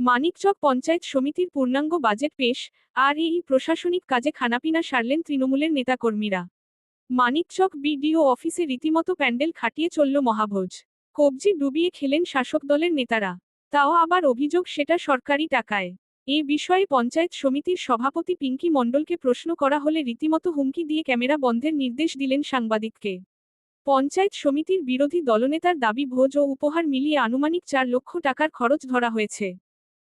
মানিকচক পঞ্চায়েত সমিতির পূর্ণাঙ্গ বাজেট পেশ আর এই প্রশাসনিক কাজে খানাপিনা সারলেন তৃণমূলের নেতাকর্মীরা। মানিকচক বিডিও অফিসে রীতিমতো প্যান্ডেল খাটিয়ে চলল মহাভোজ। কবজি ডুবিয়ে খেলেন শাসক দলের নেতারা। তাও আবার অভিযোগ সেটা সরকারি টাকায়। এ বিষয়ে পঞ্চায়েত সমিতির সভাপতি পিঙ্কি মণ্ডলকে প্রশ্ন করা হলে রীতিমতো হুমকি দিয়ে ক্যামেরা বন্ধের নির্দেশ দিলেন সাংবাদিককে। পঞ্চায়েত সমিতির বিরোধী দলনেতার দাবি ভোজ ও উপহার মিলিয়ে আনুমানিক চার লক্ষ টাকার খরচ ধরা হয়েছে।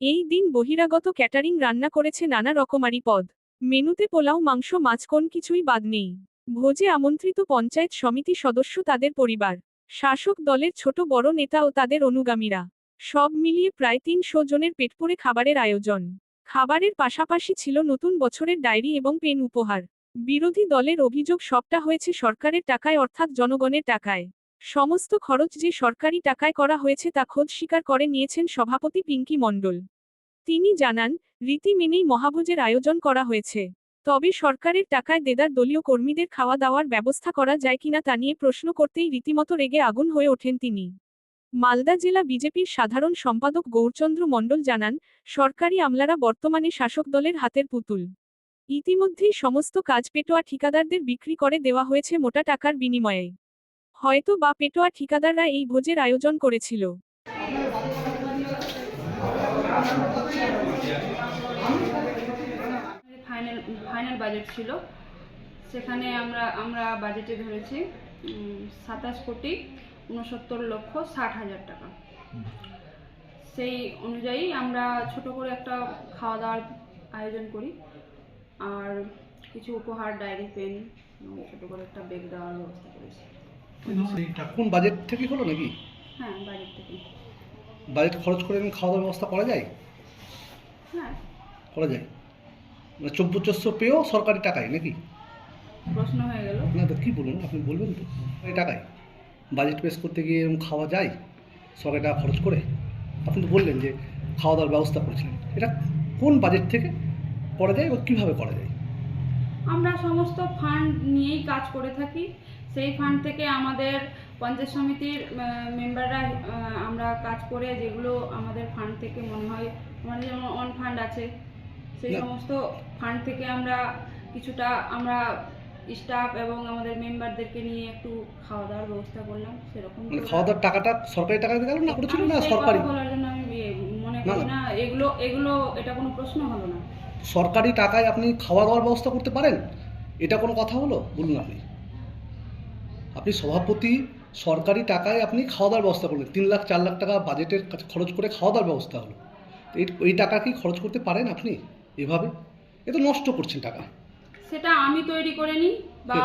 এই দিন বহিরাগত ক্যাটারিং রান্না করেছে নানা রকমারি পদ। মেনুতে পোলাও, মাংস মাছ কোন কিছুই বাদ নেই। ভোজে আমন্ত্রিত পঞ্চায়েত সমিতি সদস্য তাদের পরিবার। শাসক দলের ছোট বড় নেতা ও তাদের অনুগামীরা। সব মিলিয়ে প্রায় তিনশো জনের পেটপুরে খাবারের আয়োজন। খাবারের পাশাপাশি ছিল নতুন বছরের ডায়েরি এবং পেন উপহার। বিরোধী দলের অভিযোগ সবটা হয়েছে সরকারের টাকায় অর্থাৎ জনগণের টাকায়। সমস্ত খরচ যে সরকারি টাকায় করা হয়েছে তা খোঁজ স্বীকার করে নিয়েছেন সভাপতি পিঙ্কি মণ্ডল। তিনি জানান, রীতি মেনেই মহাভোজের আয়োজন করা হয়েছে। তবে সরকারের টাকায় দেদার দলীয় কর্মীদের খাওয়া দাওয়ার ব্যবস্থা করা যায় কিনা তা নিয়ে প্রশ্ন করতেই রীতিমতো রেগে আগুন হয়ে ওঠেন তিনি। মালদা জেলা বিজেপির সাধারণ সম্পাদক গৌরচন্দ্র মণ্ডল জানান, সরকারি আমলারা বর্তমানে শাসক দলের হাতের পুতুল। ইতিমধ্যেই সমস্ত কাজ পেটোয়া ঠিকাদারদের বিক্রি করে দেওয়া হয়েছে মোটা টাকার বিনিময়ে। হয়তো বা পেটোয়া ঠিকাদাররা এই ভোজের আয়োজন করেছিল। ফাইনাল ফাইনাল বাজেট ছিল। সেখানে আমরা আমরা বাজেটে ধরেছি সাতাশ কোটি উনসত্তর লক্ষ ষাট হাজার টাকা। সেই অনুযায়ী আমরা ছোট করে একটা খাওয়া দাওয়ার আয়োজন করি। আর কিছু উপহার ডায়েরি পেন ছোটো করে একটা বেগ দেওয়ার ব্যবস্থা করেছি। কোন বাজেট থেকে হলো নাকি? হ্যাঁ বাজেট থেকে বাজেট খরচ করে এমনি খাওয়া দাওয়ার ব্যবস্থা করা যায়? হ্যাঁ করা যায়? মানে চব্বচস্য পেয়েও সরকারি টাকায় নাকি? প্রশ্ন হয়ে গেল। না তো কী বলুন আপনি বলবেন তো। এই টাকায়। বাজেট পেশ করতে গিয়ে এরকম খাওয়া যায় সরকারি টাকা খরচ করে? আপনি তো বললেন যে খাওয়া দাওয়ার ব্যবস্থা করেছিলেন। এটা কোন বাজেট থেকে করা যায় এবং কীভাবে করা যায়? আমরা সমস্ত ফান্ড নিয়েই কাজ করে থাকি। সেই ফান্ড থেকে আমাদের পঞ্চায়েত সমিতির মেম্বাররা আমরা কাজ করে যেগুলো আমাদের ফান্ড থেকে মনে হয় আমাদের যেমন অন ফান্ড আছে সেই সমস্ত ফান্ড থেকে আমরা কিছুটা আমরা স্টাফ এবং আমাদের মেম্বারদেরকে নিয়ে একটু খাওয়া দাওয়ার ব্যবস্থা করলাম সেরকম মানে খাওয়া দাওয়ার টাকাটা সরকারি টাকা দিয়ে গেল না করেছিল না সরকারি? বলার জন্য আমি মনে করি না। না এগুলো এগুলো এটা কোনো প্রশ্ন হলো না। সরকারি টাকায় আপনি খাওয়া দাওয়ার ব্যবস্থা করতে পারেন? এটা কোনো কথা হলো? বলুন আপনি। আপনি সভাপতি সরকারি টাকায় আপনি খাওয়া দাওয়ার ব্যবস্থা করলেন। তিন লাখ চার লাখ টাকা বাজেটের খরচ করে খাওয়া দাওয়ার ব্যবস্থা হলো। এই টাকা কি খরচ করতে পারেন আপনি এভাবে? এ তো নষ্ট করছেন টাকা। সেটা আমি তৈরি করে নিই বা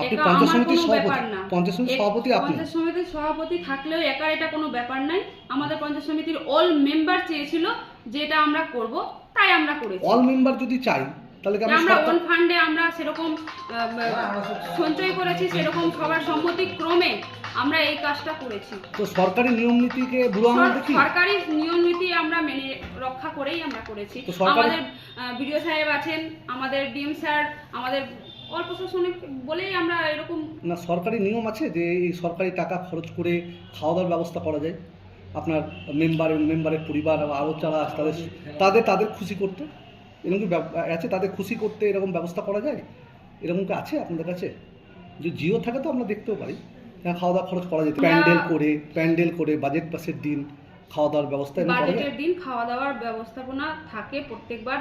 আপনি পঞ্চায়েত সমিতির সভাপতি। পঞ্চায়েত সমিতির সভাপতি আপনি? পঞ্চায়েত সমিতির সভাপতি থাকলেও একার এটা কোনো ব্যাপার নাই। আমাদের পঞ্চায়েত সমিতির অল মেম্বার চেয়েছিল যে এটা আমরা করব তাই আমরা করেছি। অল মেম্বার যদি চাই তাহলে কি আমরা সরকার ওন ফান্ডে আমরা সেরকম সঞ্চয় করেছি সেরকম সবার সম্মতি ক্রমে আমরা এই কাজটা করেছি। তো সরকারি নিয়ম নীতিকে বুড়ো আঙুল দেখি? সরকারি নিয়ম নীতি আমরা মেনে রক্ষা করেই আমরা করেছি। আমাদের বিডিও সাহেব আছেন আমাদের ডিএম স্যার আমাদের অল্প প্রশাসনিক বলেই আমরা এরকম না সরকারি নিয়ম আছে যে এই সরকারি টাকা খরচ করে খাওয়া দাওয়ার ব্যবস্থা করা যায়। আপনার মেম্বার মেম্বারের পরিবার বা আরও যারা তাদের তাদের তাদের খুশি করতে? এরকম কি আছে তাদের খুশি করতে এরকম ব্যবস্থা করা যায়? এরকম কি আছে আপনাদের কাছে? যদি জিও থাকে তো আমরা দেখতেও পারি। হ্যাঁ খাওয়া দাওয়া খরচ করা যেত প্যান্ডেল করে প্যান্ডেল করে বাজেট পাসের দিন খাওয়া দাওয়ার ব্যবস্থা বাজেটের দিন খাওয়া দাওয়ার ব্যবস্থাপনা থাকে প্রত্যেকবার।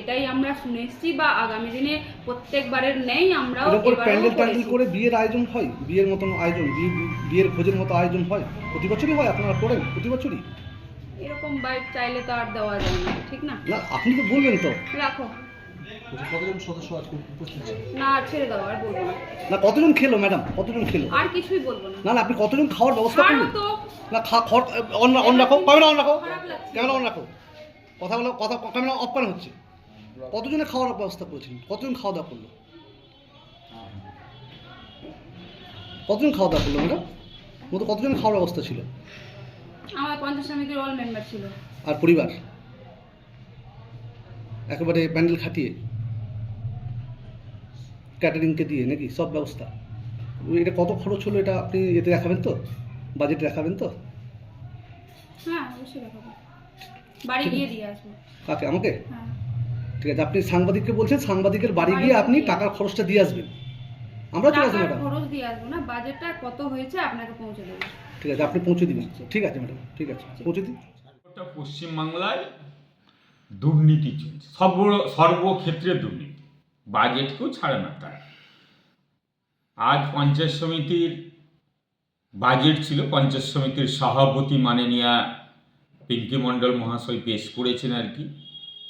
এটাই আমরা শুনে এসেছি বা আগামী দিনে প্রত্যেকবারের নেই করে এবারেও প্যান্ডেল করে বিয়ের আয়োজন হয়? বিয়ের মতন আয়োজন বিয়ে বিয়ের ভোজের মতো আয়োজন হয়? প্রতি বছরই হয়? আপনারা করেন প্রতি বছরই? এরকম বাইক চাইলে তো আর দেওয়া যায় না ঠিক না? না আপনি তো বলবেন তো। রাখো। কতজন সদস্য আজকে উপস্থিত না ছেড়ে দাও আর বলব না। না কতজন খেলো ম্যাডাম কতজন খেলো? আর কিছুই বলব না। না না আপনি কতজন খাওয়ার ব্যবস্থা তো না খা খাওয়ার অন অন রাখো। ক্যামেরা অন রাখো। ক্যামেরা অন রাখো। কথা বলো কথা ক্যামেরা অফ করা হচ্ছে। কতজনের খাওয়ার ব্যবস্থা করেছেন? কতজন খাওয়া দাওয়া করল? কতজন খাওয়া দাওয়া করল ম্যাডাম মতো কতজন খাওয়ার ব্যবস্থা ছিল? আমার পঞ্চায়েত সমিতির অল মেম্বার ছিল। আর পরিবার? একেবারে প্যান্ডেল খাটিয়ে? ক্যাটারিংকে দিয়ে নাকি? সব ব্যবস্থা? এটা কত খরচ হলো এটা আপনি এতে দেখাবেন তো? বাজেটে দেখাবেন তো? হ্যাঁ অবশ্যই দেখাবো। বাড়ি গিয়ে দিয়ে আসব। কাকে? আমাকে? হ্যাঁ। ঠিক আছে আপনি সাংবাদিককে বলছেন সাংবাদিকের বাড়ি গিয়ে আপনি টাকার খরচটা দিয়ে আসবেন। আমরা চলে আসব ম্যাডাম। খরচ আসব না বাজেটটা কত হয়েছে আপনাকে পৌঁছে দেবো। ঠিক আছে আপনি পৌঁছে দিবেন। ঠিক আছে ম্যাডাম ঠিক আছে। পৌঁছে দিন। পশ্চিমবাংলায় দুর্নীতি চলছে। সর্ব সর্বক্ষেত্রে দুর্নীতি। বাজেটকেও ছাড়ে না তার। আজ পঞ্চায়েত সমিতির বাজেট ছিল পঞ্চায়েত সমিতির সভাপতি মাননীয়া পিঙ্কি মণ্ডল মহাশয় পেশ করেছেন আর কি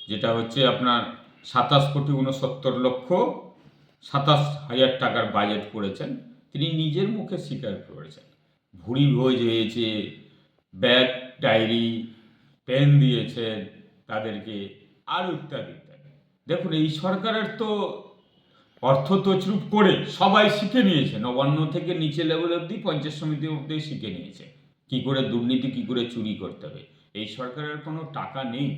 যেটা হচ্ছে আপনার সাতাশ কোটি উনসত্তর লক্ষ সাতাশ হাজার টাকার বাজেট করেছেন। তিনি নিজের মুখে স্বীকার করেছেন। ভুড়ি ভোজ হয়েছে ব্যাগ ডায়েরি, পেন দিয়েছেন, তাদেরকে আর ইত্যাদি ইত্যাদি দেখুন, এই সরকারের তো অর্থ তছরূপ করে সবাই শিখে নিয়েছে, নবান্ন থেকে নিচে লেভেল অবধি পঞ্চায়েত সমিতি অবধি শিখে নিয়েছে। কি করে দুর্নীতি, কি করে চুরি করতে হবে? এই সরকারের কোনো টাকা নেই।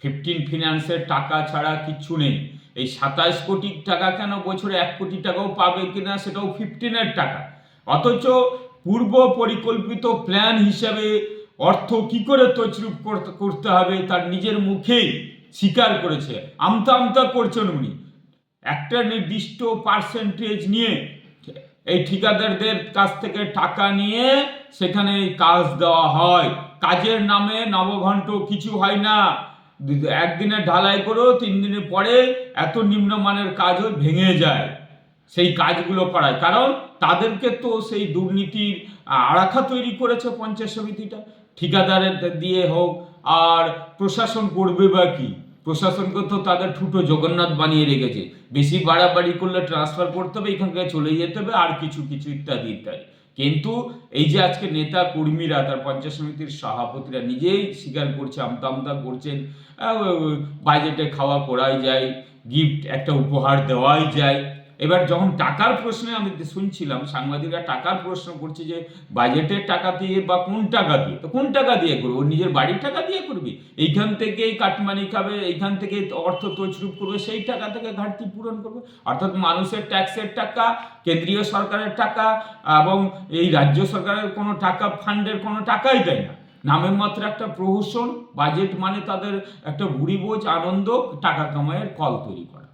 ফিফটিন ফিনান্সের টাকা ছাড়া কিচ্ছু নেই। এই সাতাশ কোটি টাকা কেন বছরে এক কোটি টাকাও পাবে কিনা সেটাও ফিফটিনের টাকা। অথচ পূর্ব পরিকল্পিত প্ল্যান হিসাবে অর্থ কি করে তছরূপ করতে হবে তার নিজের মুখেই স্বীকার করেছে। আমতা আমতা করছেন উনি। একটা নির্দিষ্ট পার্সেন্টেজ নিয়ে এই ঠিকাদারদের কাছ থেকে টাকা নিয়ে সেখানে কাজ দেওয়া হয়। কাজের নামে নবঘণ্ট কিছু হয় না। একদিনে ঢালাই করেও তিন দিনের পরে এত নিম্নমানের কাজও ভেঙে যায়, সেই কাজগুলো করায়। কারণ তাদেরকে তো সেই দুর্নীতির আড়াখা তৈরি করেছে পঞ্চায়েত সমিতিটা। ঠিকাদারের দিয়ে হোক, আর প্রশাসন করবে বা কি? প্রশাসনকে তো তাদের ঠুটো জগন্নাথ বানিয়ে রেখেছে। বেশি বাড়াবাড়ি করলে ট্রান্সফার করতে হবে, এখান থেকে চলে যেতে হবে, আর কিছু কিছু ইত্যাদি ইত্যাদি। কিন্তু এই যে আজকে নেতা কর্মীরা, তার পঞ্চায়েত সমিতির সভাপতিরা নিজেই স্বীকার করছে, আমতা আমতা করছেন বাজেটে খাওয়া করাই যায় গিফট একটা উপহার দেওয়াই যায়। এবার যখন টাকার প্রশ্নে আমি শুনছিলাম, সাংবাদিকরা টাকার প্রশ্ন করছে যে বাজেটের টাকা দিয়ে বা কোন টাকা দিয়ে? তো কোন টাকা দিয়ে করবে? ও নিজের বাড়ির টাকা দিয়ে করবি? এইখান থেকেই কাটমানি খাবে, এইখান থেকে অর্থ তছরূপ করবে, সেই টাকা থেকে ঘাটতি পূরণ করবে। অর্থাৎ মানুষের ট্যাক্সের টাকা, কেন্দ্রীয় সরকারের টাকা এবং এই রাজ্য সরকারের কোনো টাকা ফান্ডের কোনো টাকাই দেয় না। নামের মাত্র একটা প্রহসন বাজেট মানে তাদের একটা ভুড়ি বোঝ আনন্দ, টাকা কামাইয়ের কল তৈরি করা।